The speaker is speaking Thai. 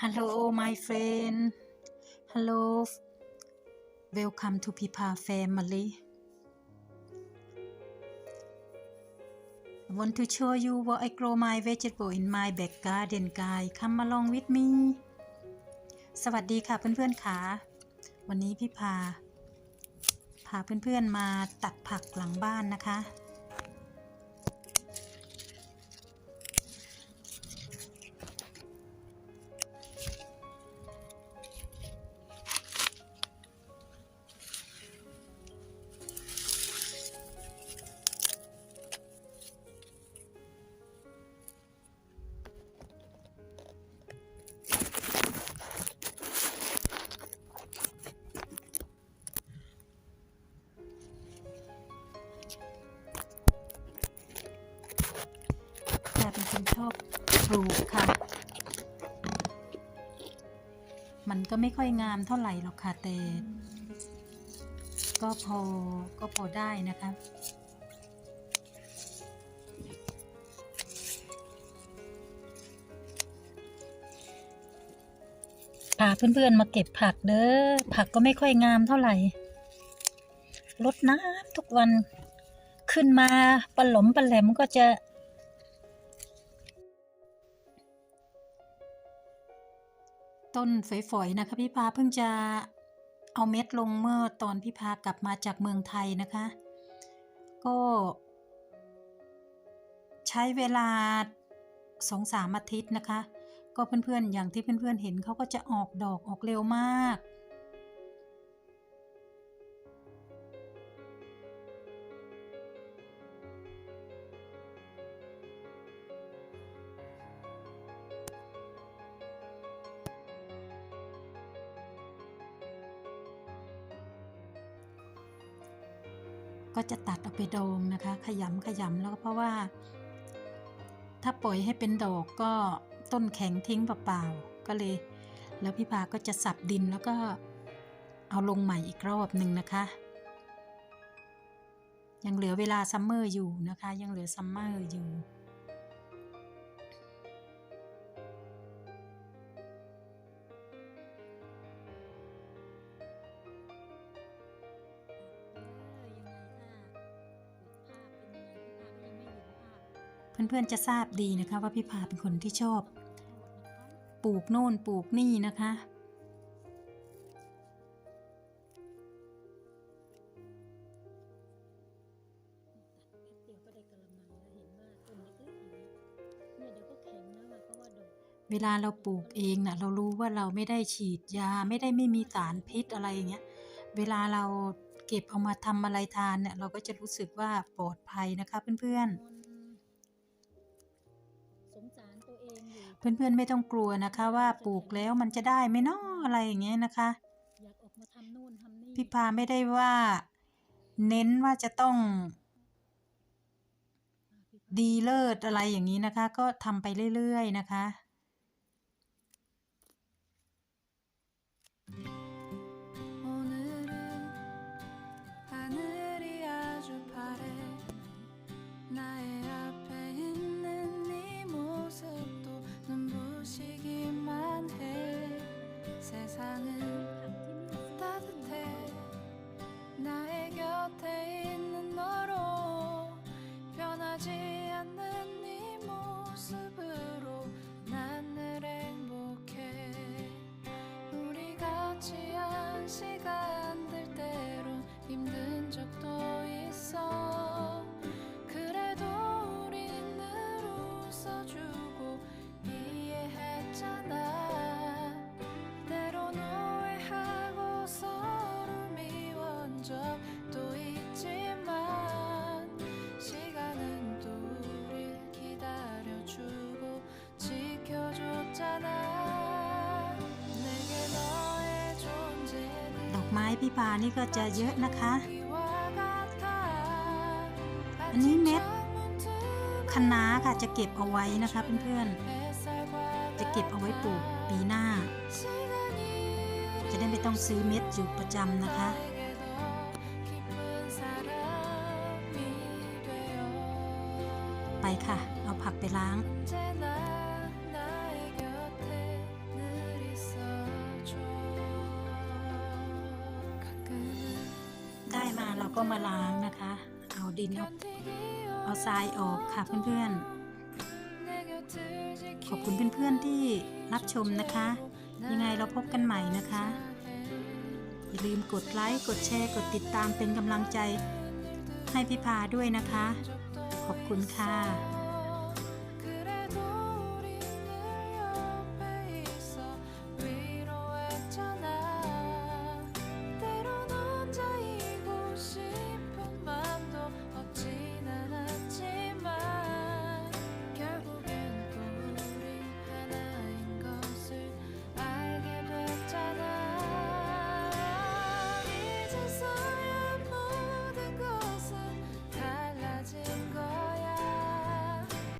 Hello, my friend. Hello. Welcome to Pipa family. I want to show you what I grow my vegetable in my back garden, guy Come along with me. สวัสดีค่ะเพื่อนๆค่ะ วันนี้พี่พา พาเพื่อนๆมาตัดผักหลังบ้านนะคะ เป็นคนชอบปลูกค่ะ มันก็ไม่ค่อยงามเท่าไหร่หรอกค่ะแต่ก็พอก็พอได้นะคะพาเพื่อนๆมาเก็บผักเด้อ ผักก็ไม่ค่อยงามเท่าไหร่รดน้ำทุกวัน ขึ้นมาปลหลมปลแหลมก็จะ ต้นฝอยๆนะคะพี่พาเพิ่งจะเอาเม็ดลงเมื่อตอนพี่พากลับมาจากเมืองไทยนะคะ ก็ ใช้เวลาสองสามอาทิตย์นะคะ ก็เพื่อนๆอย่างที่เพื่อนๆเห็นเขาก็จะออกดอกออกเร็วมาก ก็จะตัดเอาไปดองนะคะ ขยำขยำแล้วก็เพราะว่า ถ้าปล่อยให้เป็นดอกก็ต้นแข็งทิ้งเปล่าๆก็เลย แล้วพี่พาก็จะสับดินแล้วก็เอาลงใหม่อีกรอบหนึ่งนะคะ ยังเหลือเวลาซัมเมอร์อยู่นะคะ ยังเหลือซัมเมอร์อยู่ เพื่อนๆจะทราบดีนะคะว่าพี่พาเป็นคนที่ชอบ ปลูกโน่นปลูกนี่นะคะ เวลาเราปลูกเองนะ่ะเรารู้ว่าเราไม่ได้ฉีดยาไม่ได้ไม่มีสารพิษอะไรอย่างเงี้ย เวลาเราเก็บเอามาทำอะไรทานเนี่ยเราก็จะรู้สึกว่าปลอดภัยนะคะเพื่อนๆ เพื่อนๆไม่ต้องกลัวนะคะ ว่าปลูกแล้วมันจะได้ไหมนาะอะไรอย่างเงี้ยนะคะพี่พาไม่ได้ว่า เน้นว่าจะต้อง ดีเลิศอะไรอย่างนี้นะคะ ก็ทำไปเรื่อยๆนะคะ พี่พานี่ก็จะเยอะนะคะ อันนี้เม็ดคะคะน้านาค่ะจะเก็บเอาไว้นะคะเพื่อนๆ จะเก็บเอาไว้ปลูกปีหน้า จะได้ไม่ต้องซื้อเม็ดอยู่ประจำนะคะไปค่ะ เอาผักไปล้าง ก็มาล้างนะคะ เอาดินออกเอาทรายออกค่ะเพื่อนๆ ขอบคุณเพื่อนๆที่รับชมนะคะ ยังไงเราพบกันใหม่นะคะ อย่าลืมกดไลค์กดแชร์ กดติดตามเป็นกำลังใจให้พิพาด้วยนะคะ ขอบคุณค่ะ